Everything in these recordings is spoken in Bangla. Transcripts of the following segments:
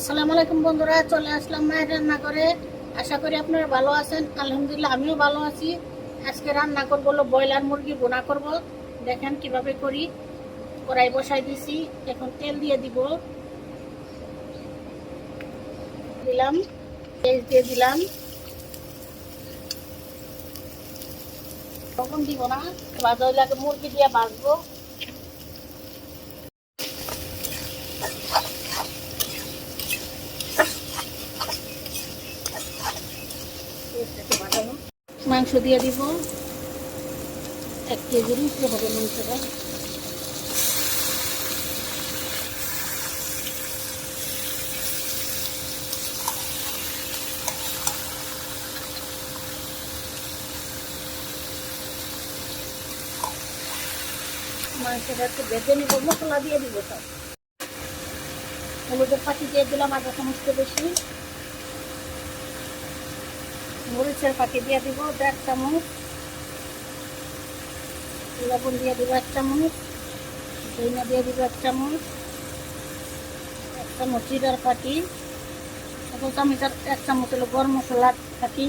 আসসালামু আলাইকুম বন্ধুরা, চলে আসলাম মায়ের রান্না করে আশা করি আপনারা ভালো আছেন। আলহামদুলিল্লাহ, আমিও ভালো আছি। আজকে রান্না করব হলো ব্রয়লার মুরগি বোনা করব। দেখেন কীভাবে করি। কড়াই বসাই দিছি, এখন তেল দিয়ে দিব। দিলাম, পেঁয়াজ দিয়ে দিলাম। তখন দিব না হইলে আগে মুরগি দিয়ে ভাজবো। মাংস দিয়ে দিব। এক কেজির উপরে হবে মাংসটা। মাংসটা একটু বেঁধে নিব, মশলা দিয়ে দিব সব। হলুদের পাখি দিয়ে দিলাম আধা চামচ বেশি। মরিচের পাখি দিয়ে দিব দেড় চামচ। লবণ দিয়ে দিব এক চামচ। দইনা দিয়ে দিব এক চামচ। এক চামচ জিরার পাখি এখন চামচের এক চামচ হলো গরম মশলার পাখি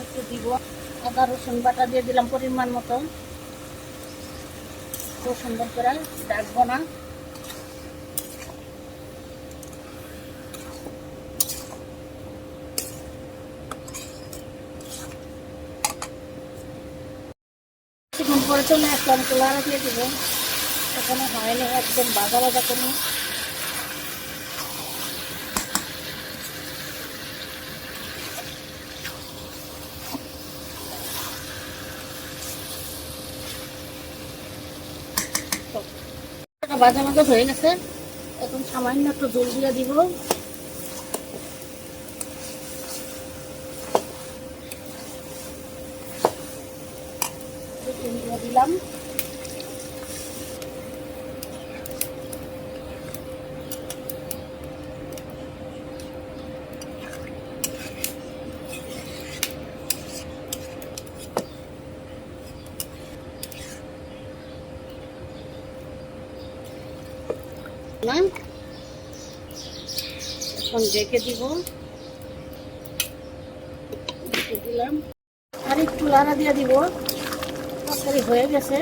একটু দিব আদা, রসুন বাটা দিয়ে দিলাম পরিমাণ মতো। খুব সুন্দর করে ডাকবো না। কিছুক্ষণ পরে চলে আসলাম হয়নি, একদম বাজা বাজা করুন বাজা বাজা হয়ে গেছে। এখন সামান্য একটু জল দিয়ে দিব। দিয়ে দিলাম। না এখন রেখে দিব। রেখে দিলাম। আর একটু লাড়া দিয়ে দিব। হয়ে গেছে।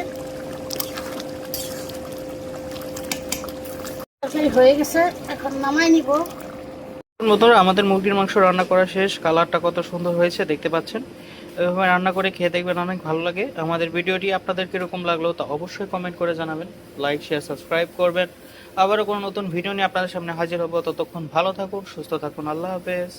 আমাদের মুরগির মাংস রান্না করা শেষ। কালারটা কত সুন্দর হয়েছে দেখতে পাচ্ছেন। এভাবে রান্না করে খেয়ে দেখবেন অনেক ভালো লাগে। আমাদের ভিডিওটি আপনাদের কীরকম লাগল তা অবশ্যই কমেন্ট করে জানাবেন। লাইক শেয়ার সাবস্ক্রাইব করবেন। আবারও কোনো নতুন ভিডিও নিয়ে আপনাদের সামনে হাজির হব। ততক্ষণ ভালো থাকুন, সুস্থ থাকুন। আল্লাহ হাফেজ।